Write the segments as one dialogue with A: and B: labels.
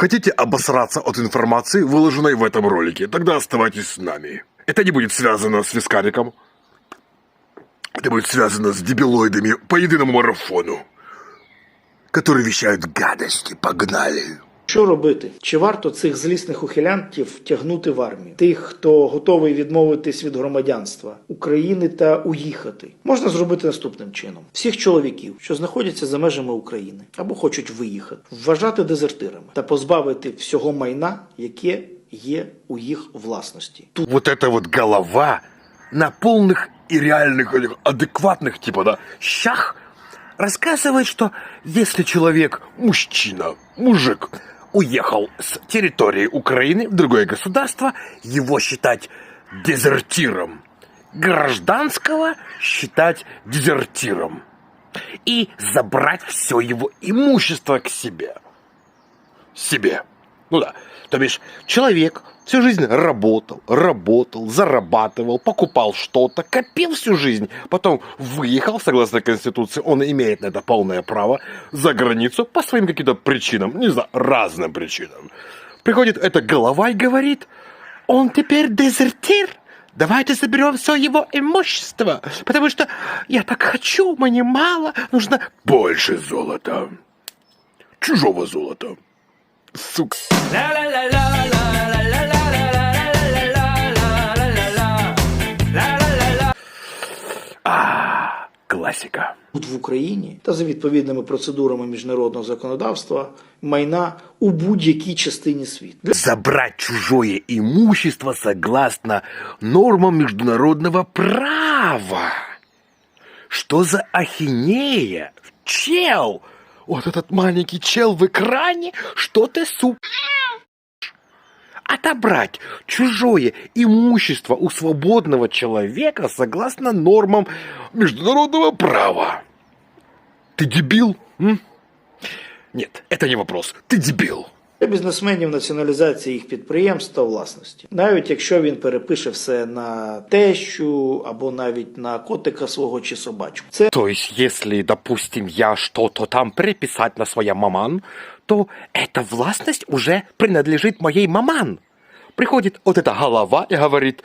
A: Хотите обосраться от информации, выложенной в этом ролике? Тогда оставайтесь с нами. Это не будет связано с вискариком. Это будет связано с дебилоидами по единому марафону, которые вещают гадости. Погнали.
B: Що робити? Чи варто цих злісних ухилянтів тягнути в армію? Тих, хто готовий відмовитись від громадянства України та уїхати, можна зробити наступним чином: всіх чоловіків, що знаходяться за межами України або хочуть виїхати, вважати дезертирами та позбавити всього майна, яке є у їх власності. Тут
A: Вот эта вот голова на полных и реальных, этих адекватных, типа, да, щах, рассказывает, что если человек, мужчина, мужик, уехал с территории Украины в другое государство, его считать дезертиром. Гражданского считать дезертиром. И забрать все его имущество к себе себе. Ну да. То бишь, человек всю жизнь работал, работал, зарабатывал, покупал что-то, копил всю жизнь, потом выехал, согласно Конституции, он имеет на это полное право, за границу по своим каким-то причинам, не знаю, разным причинам. Приходит эта голова и говорит, он теперь дезертир, давайте заберем все его имущество, потому что я так хочу, мне мало, нужно больше золота, чужого золота. Сука. классика.
B: Тут в Україні та за відповідними процедурами міжнародного законодавства майна у будь-якій частині світу.
A: Забрать чужое имущество согласно нормам международного права. Что за ахинея? Чел! Вот этот маленький чел в экране, что ты, суп... Отобрать чужое имущество у свободного человека согласно нормам международного права. Ты дебил? м? Нет, это не вопрос. Ты дебил.
B: Для бізнесменів націоналізація їх підприємств та власності, навіть якщо він перепише все на тещу або навіть на котика свого чи собачку. Це
A: То есть, если, допустим, я что-то там приписать на своя маман, то эта властность уже принадлежит моей маман. Приходит вот эта голова и говорит,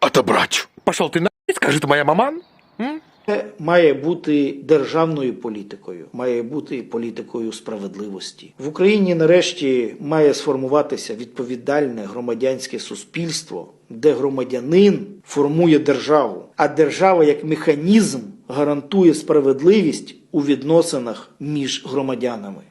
A: отобрать. Пошел ты на скажет моя маман. М?
B: Це має бути державною політикою, має бути політикою справедливості. В Україні нарешті має сформуватися відповідальне громадянське суспільство, де громадянин формує державу, а держава як механізм гарантує справедливість у відносинах між громадянами.